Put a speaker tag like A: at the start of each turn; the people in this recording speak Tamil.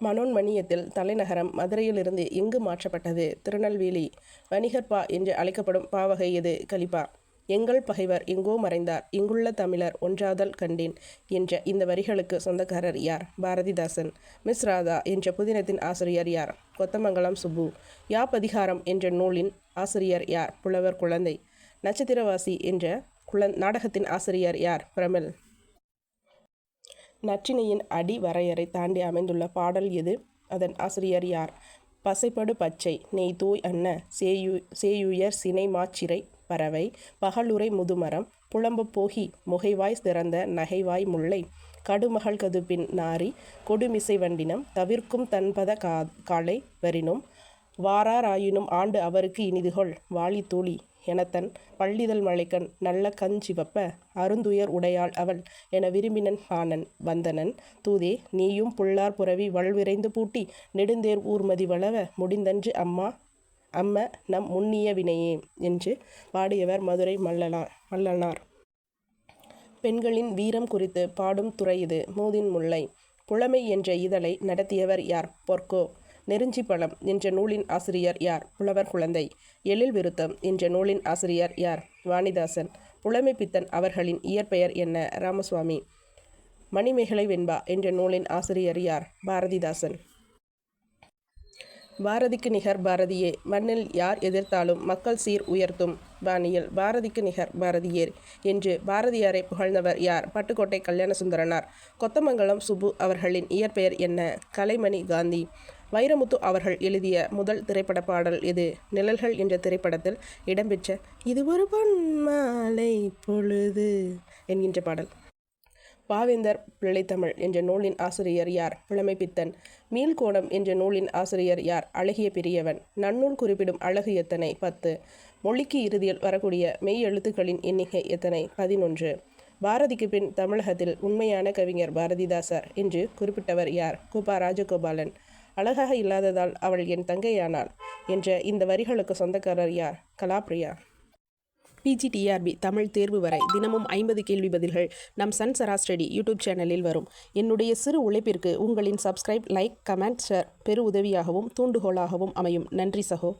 A: மனோன்மணியத்தில் தலைநகரம் மதுரையிலிருந்து எங்கு மாற்றப்பட்டது? திருநெல்வேலி. வணிகர் பா என்று அழைக்கப்படும் பாவகை எது? கலிப்பா. எங்கள் பகைவர் எங்கோ மறைந்தார். இங்குள்ள தமிழர் ஒன்றாதல் கண்டேன் என்ற இந்த வரிகளுக்கு சொந்தக்காரர் யார்? பாரதிதாசன். மிஸ் ராதா என்ற புதினத்தின் ஆசிரியர் யார்? கொத்தமங்கலம் சுப்பு. யாப்பதிகாரம் என்ற நூலின் ஆசிரியர் யார்? புலவர் குழந்தை. நட்சத்திரவாசி என்ற குழந் நாடகத்தின் ஆசிரியர் யார்? பிரமிழ் நற்றினையின் அடி வரையறை தாண்டி அமைந்துள்ள பாடல் எது? அதன் ஆசிரியர் யார்? பசைப்படு பச்சை நெய் தூய் அன்ன சேயு சேயுயர் சினை மாச்சிறை பறவை பகலுரை முதுமரம் புலம்பு போகி முகைவாய் சிறந்த நகைவாய் முல்லை கடுமகள் கதுப்பின் நாரி கொடுமிசை வண்டினம் தவிர்க்கும் தன்பத கா காலை வரினும் வாராராயினும் ஆண்டு அவருக்கு இனிதுகொள் வாளி தூளி எனத்தன் பள்ளிதழ் மலைக்கண் நல்ல கஞ்சிவப்ப அருந்துயர் உடையாள் அவள் என விரும்பினன் பாணன் வந்தனன். தூதே நீயும் புள்ளார் புரவி வல்விரைந்து பூட்டி நெடுந்தேர் ஊர்மதி வளவ முடிந்தன்று அம்மா அம்ம நம் முன்னிய வினையே என்று பாடியவர் மதுரை மல்லனார் மல்லனார். பெண்களின் வீரம் குறித்து பாடும் துறை இது. மோதின் முல்லை புலமை என்ற இதழை நடத்தியவர் யார்? பொற்கோ. நெருஞ்சி பழம் என்ற நூலின் ஆசிரியர் யார்? புலவர் குழந்தை. எழில் விருத்தம் என்ற நூலின் ஆசிரியர் யார்? வாணிதாசன். புலமை பித்தன் அவர்களின் இயற்பெயர் என்ன? ராமசுவாமி. மணிமேகலை வெண்பா என்ற நூலின் ஆசிரியர் யார்? பாரதிதாசன். பாரதிக்கு நிகர் பாரதியே. மண்ணில் யார் எதிர்த்தாலும் மக்கள் சீர் உயர்த்தும் பாணியில் பாரதிக்கு நிகர் பாரதியேர் என்று பாரதியாரை புகழ்ந்தவர் யார்? பட்டுக்கோட்டை கல்யாணசுந்தரனார். கொத்தமங்கலம் சுப்பு அவர்களின் இயற்பெயர் என்ன? கலைமணி காந்தி. வைரமுத்து அவர்கள் எழுதிய முதல் திரைப்பட பாடல் இது. நிழல்கள் என்ற திரைப்படத்தில் இடம்பெற்ற இது ஒரு பொன்மாலை பொழுது என்கின்ற பாடல். பாவேந்தர் பிள்ளைத்தமிழ் என்ற நூலின் ஆசிரியர் யார்? புலமைப்பித்தன் மீள்கோணம் என்ற நூலின் ஆசிரியர் யார்? அழகிய பெரியவன். நன்னூல் குறிப்பிடும் அழகு எத்தனை? பத்து. மொழிக்கு இறுதியில் வரக்கூடிய மெய் எழுத்துக்களின் எண்ணிக்கை எத்தனை? பதினொன்று. பாரதிக்கு பின் தமிழகத்தில் உண்மையான கவிஞர் பாரதிதாசர் என்று குறிப்பிட்டவர் யார்? குபா ராஜகோபாலன். அழகாக இல்லாததால் அவள் என் தங்கையானாள் என்ற இந்த வரிகளுக்கு சொந்தக்காரர் யார்? கலாப்ரியா. பிஜிடிஆர்பி தமிழ் தேர்வு வரை தினமும் ஐம்பது கேள்வி பதில்கள் நம் சன் சராஸ்டடி யூடியூப் சேனலில் வரும். என்னுடைய சிறு உழைப்பிற்கு உங்களின் சப்ஸ்கிரைப் லைக் கமெண்ட் ஷேர் பெரு உதவியாகவும் தூண்டுகோலாகவும் அமையும். நன்றி சகோ.